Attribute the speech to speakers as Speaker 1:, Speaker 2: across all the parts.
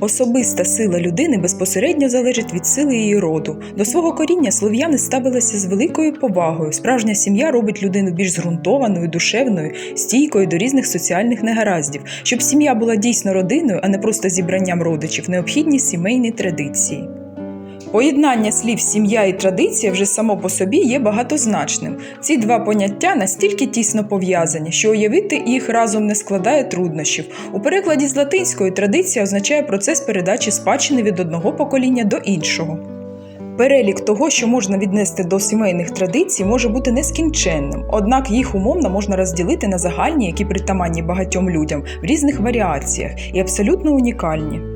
Speaker 1: Особиста сила людини безпосередньо залежить від сили її роду. До свого коріння слов'яни ставилися з великою повагою. Справжня сім'я робить людину більш зґрунтованою, душевною, стійкою до різних соціальних негараздів. Щоб сім'я була дійсно родиною, а не просто зібранням родичів, необхідні сімейні традиції. Поєднання слів сім'я і традиція вже само по собі є багатозначним. Ці два поняття настільки тісно пов'язані, що уявити їх разом не складає труднощів. У перекладі з латинської традиція означає процес передачі спадщини від одного покоління до іншого. Перелік того, що можна віднести до сімейних традицій, може бути нескінченним, однак їх умовно можна розділити на загальні, які притаманні багатьом людям в різних варіаціях і абсолютно унікальні.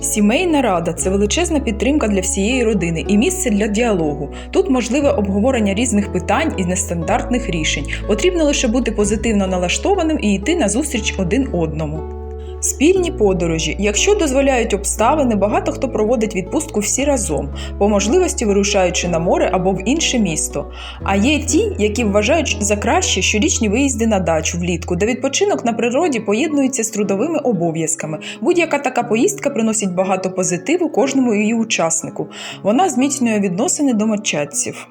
Speaker 1: Сімейна рада це величезна підтримка для всієї родини і місце для діалогу. Тут можливе обговорення різних питань і нестандартних рішень. Потрібно лише бути позитивно налаштованим і йти назустріч один одному. Спільні подорожі. Якщо дозволяють обставини, багато хто проводить відпустку всі разом, по можливості вирушаючи на море або в інше місто. А є ті, які вважають за краще щорічні виїзди на дачу влітку, де відпочинок на природі поєднується з трудовими обов'язками. Будь-яка така поїздка приносить багато позитиву кожному її учаснику. Вона зміцнює відносини домочадців.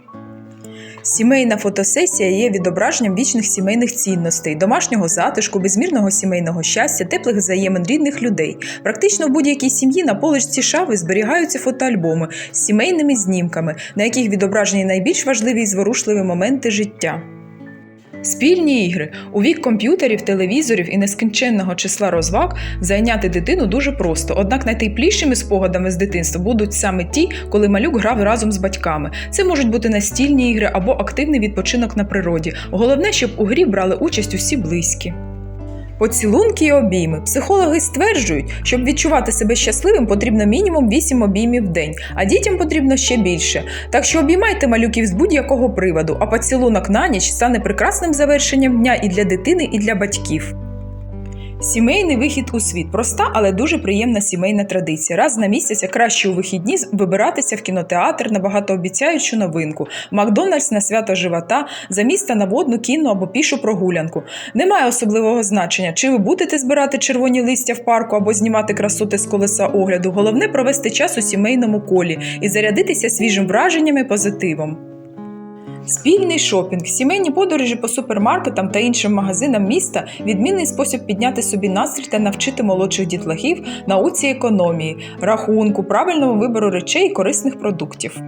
Speaker 1: Сімейна фотосесія є відображенням вічних сімейних цінностей, домашнього затишку, безмірного сімейного щастя, теплих взаємин рідних людей. Практично в будь-якій сім'ї на поличці шави зберігаються фотоальбоми з сімейними знімками, на яких відображені найбільш важливі і зворушливі моменти життя. Спільні ігри у вік комп'ютерів, телевізорів і нескінченного числа розваг зайняти дитину дуже просто. Однак найтеплішими спогадами з дитинства будуть саме ті, коли малюк грав разом з батьками. Це можуть бути настільні ігри або активний відпочинок на природі. Головне, щоб у грі брали участь усі близькі. Поцілунки і обійми. Психологи стверджують, щоб відчувати себе щасливим, потрібно мінімум 8 обіймів в день, а дітям потрібно ще більше. Так що обіймайте малюків з будь-якого приводу, а поцілунок на ніч стане прекрасним завершенням дня і для дитини, і для батьків. Сімейний вихід у світ проста, але дуже приємна сімейна традиція. Раз на місяць, а краще у вихідні, вибиратися в кінотеатр на багатообіцяючу новинку, Макдональдс на свято живота, за міста на водну кінну або пішу прогулянку. Немає особливого значення, чи ви будете збирати червоні листя в парку або знімати красоти з колеса огляду. Головне провести час у сімейному колі і зарядитися свіжим враженням і позитивом. Спільний шопінг, сімейні подорожі по супермаркетам та іншим магазинам міста відмінний спосіб підняти собі настрій та навчити молодших дітлахів науці економії, рахунку, правильному вибору речей і корисних продуктів.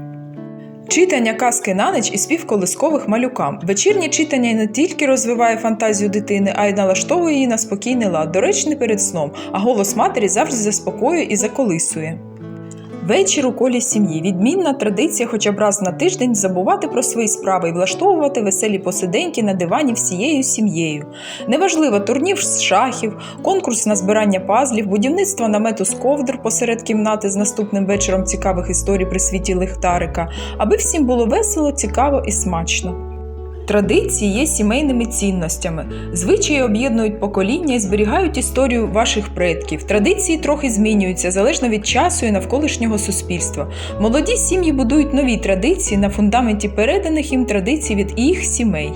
Speaker 1: Читання казки на ніч і спів колискових малюкам. Вечірнє читання не тільки розвиває фантазію дитини, а й налаштовує її на спокійний лад, доречний перед сном, а голос матері завжди заспокоює і заколисує. Вечір у колі сім'ї відмінна традиція, хоча б раз на тиждень забувати про свої справи і влаштовувати веселі посиденьки на дивані всією сім'єю. Неважливо турнір з шахів, конкурс на збирання пазлів, будівництво намету з ковдр посеред кімнати з наступним вечором цікавих історій при світі лихтарика, аби всім було весело, цікаво і смачно. Традиції є сімейними цінностями. Звичаї об'єднують покоління і зберігають історію ваших предків. Традиції трохи змінюються залежно від часу і навколишнього суспільства. Молоді сім'ї будують нові традиції на фундаменті переданих їм традицій від їх сімей.